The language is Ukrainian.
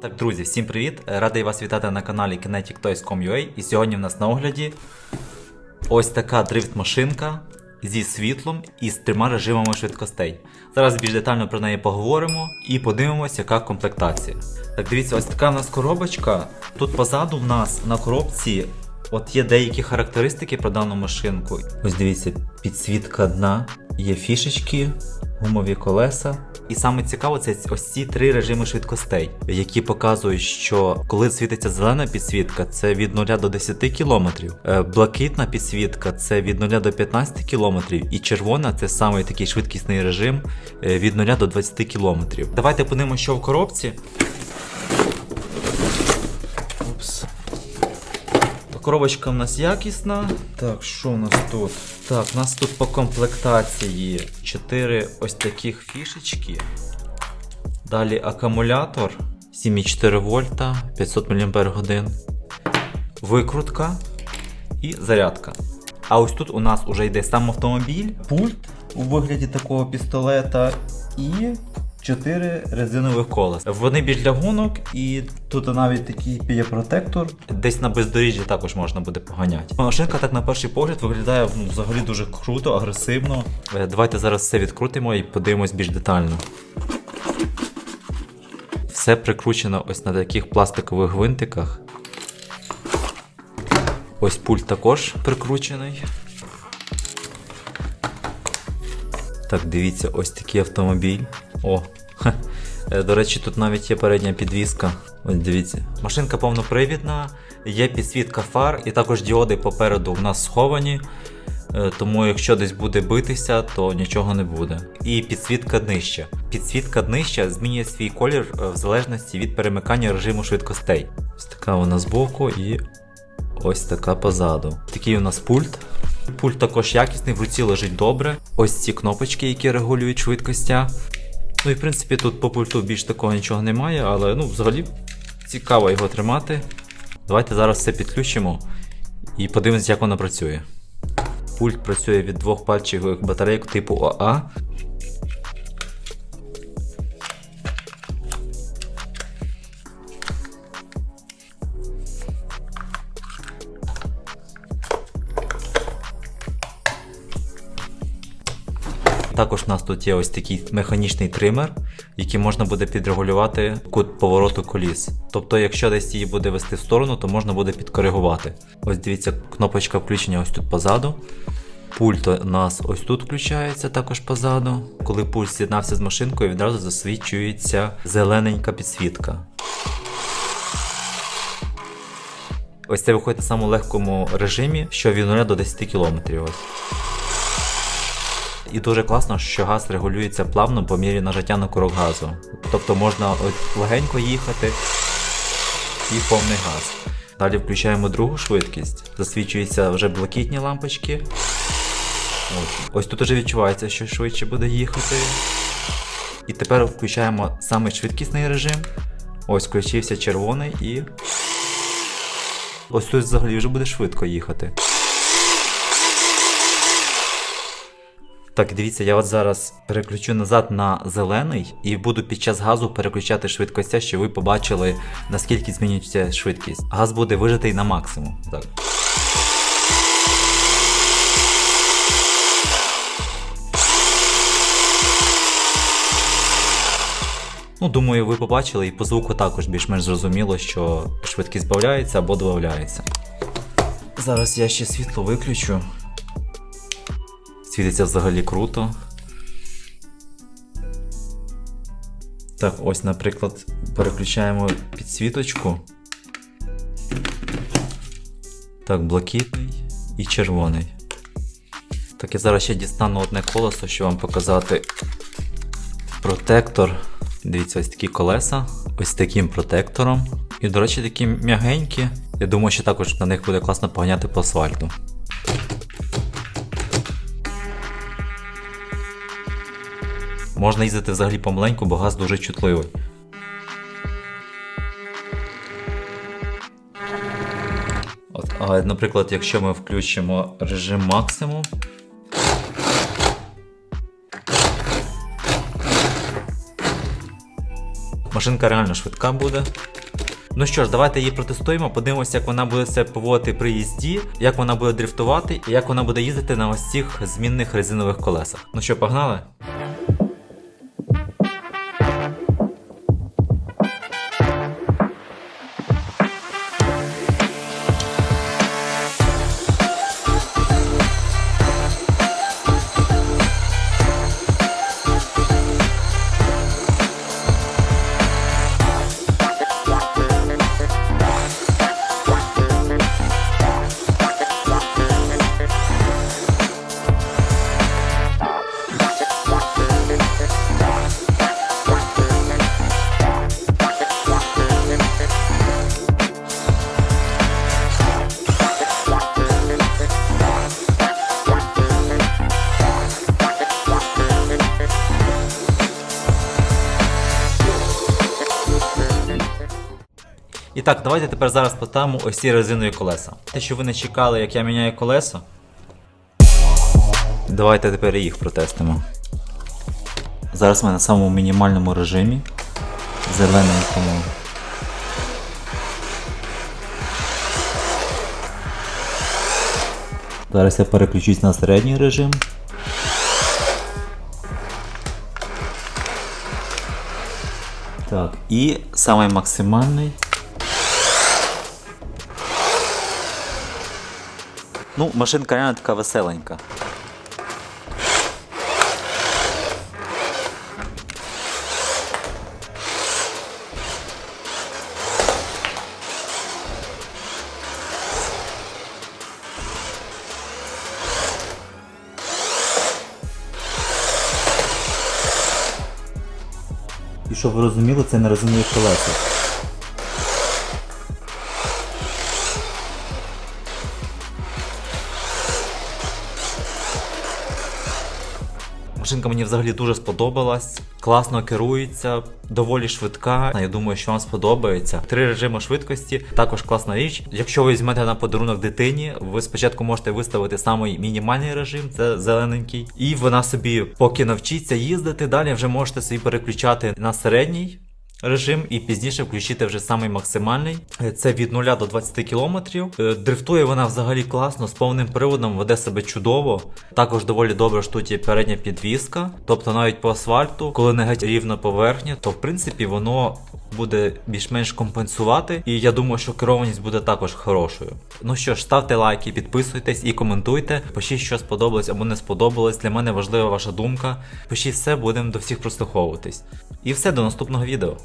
Так, друзі, всім привіт! Радий вас вітати на каналі KineticToys.com.ua І сьогодні в нас на огляді ось така дрифт-машинка зі світлом і з трьома режимами швидкостей. Зараз більш детально про неї поговоримо і подивимося, яка комплектація. Так, дивіться, ось така в нас коробочка. Тут позаду в нас на коробці от є деякі характеристики про дану машинку. Ось дивіться, підсвітка дна, є фішечки, гумові колеса. І саме цікаво, це ось ці три режими швидкостей, які показують, що коли світиться зелена підсвітка, це від 0 до 10 км, блакитна підсвітка це від 0 до 15 км, і червона це саме такий швидкісний режим е, від 0 до 20 км. Давайте подивимося, що в коробці. Упс. Коробочка в нас якісна. Так, що у нас тут? Так, у нас тут по комплектації 4 ось таких фішечки. Далі акумулятор 7,4 вольта, 500 мАч. Викрутка і зарядка. А ось тут у нас вже йде сам автомобіль, пульт у вигляді такого пістолета і 4 резинових колеса. Вони більш для гонок, і тут навіть такий підєпротектор. Десь на бездоріжжі також можна буде поганяти. Машинка так на перший погляд виглядає ну, взагалі дуже круто, агресивно. Е, Давайте зараз все відкрутимо і подивимось більш детально. Все прикручено ось на таких пластикових гвинтиках. Ось пульт також прикручений. Так, дивіться, ось такий автомобіль. О, До речі, тут навіть є передня підвіска. Ось дивіться. Машинка повнопривідна, є підсвітка фар і також діоди попереду в нас сховані. Е, Тому якщо десь буде битися, то нічого не буде. І підсвітка днища. Підсвітка днища змінює свій колір е, в залежності від перемикання режиму швидкостей. Ось така вона збоку і ось така позаду. Такий у нас пульт. Пульт також якісний, в руці лежить добре. Ось ці кнопочки, які регулюють швидкостя. Ну і в принципі тут по пульту більш такого нічого немає, але ну, взагалі цікаво його тримати. Давайте зараз все підключимо і подивимось, як воно працює. Пульт працює від двох пальчикових батарейок типу ОА. Також у нас тут є ось такий механічний тример, який можна буде підрегулювати кут повороту коліс. Тобто, якщо десь її буде вести в сторону, то можна буде підкоригувати. Ось дивіться, кнопочка включення ось тут позаду. Пульт у нас ось тут включається також позаду. Коли пульт з'єднався з машинкою, відразу засвічується зелененька підсвітка. Ось це виходить в самому легкому режимі, що від 0 до 10 км. Ось. І дуже класно, що газ регулюється плавно по мірі нажаття на курок газу. Тобто можна легенько їхати і повний газ. Далі включаємо другу швидкість. Засвічуються вже блакитні лампочки. Ось, Ось тут вже відчувається, що швидше буде їхати. І тепер включаємо саме швидкісний режим. Ось включився червоний і. Ось тут взагалі вже буде швидко їхати. Так, дивіться, я от зараз переключу назад на зелений і буду під час газу переключати швидкостя, щоб ви побачили, наскільки змінюється швидкість. Газ буде вижатий на максимум. Так. Ну, думаю, ви побачили і по звуку також більш-менш зрозуміло, що швидкість збавляється або додається. Зараз я ще світло виключу. Світиться взагалі круто. Так, ось, наприклад, переключаємо підсвіточку. Так, блакитний і червоний. Так, я зараз ще дістану одне колесо, щоб вам показати протектор. Дивіться, ось такі колеса, ось таким протектором. І, до речі, такі м'ягенькі. Я думаю, що також на них буде класно поганяти по асфальту. Можна їздити взагалі помаленьку, бо газ дуже чутливий. От, а, наприклад, якщо ми включимо режим максимум. Машинка реально швидка буде. Ну що ж, давайте її протестуємо, подивимося, як вона буде себе поводити при їзді, як вона буде дрифтувати і як вона буде їздити на ось цих змінних резинових колесах. Ну що, погнали? І так, давайте тепер зараз поставимо ось ці резинові колеса. Те, що ви не чекали, як я міняю колеса. Давайте тепер їх протестимо. Зараз ми на самому мінімальному режимі. Зелененькому. Зараз я переключусь на середній режим. Так, і самий максимальний. Ну, машинка реально така веселенька. І щоб ви розуміли, це не резинові колеса. Машинка мені взагалі дуже сподобалась, класно керується, доволі швидка. Я думаю, що вам сподобається. Три режими швидкості також класна річ. Якщо ви візьмете на подарунок дитині, ви спочатку можете виставити самий мінімальний режим, це зелененький, і вона собі, поки навчиться їздити, далі вже можете собі переключати на середній. Режим і пізніше включити вже самий максимальний. Е, Це від 0 до 20 км. Дрифтує вона взагалі класно, з повним приводом веде себе чудово. Також доволі добре ж тут є передня підвіска. Тобто навіть по асфальту, коли не геть рівна поверхня, то в принципі воно буде більш-менш компенсувати. І я думаю, що керованість буде також хорошою. Ну що ж, ставте лайки, підписуйтесь і коментуйте. Пишіть, що сподобалось або не сподобалось. Для мене важлива ваша думка. Пишіть все, будемо до всіх прослуховуватись. І все, до наступного відео.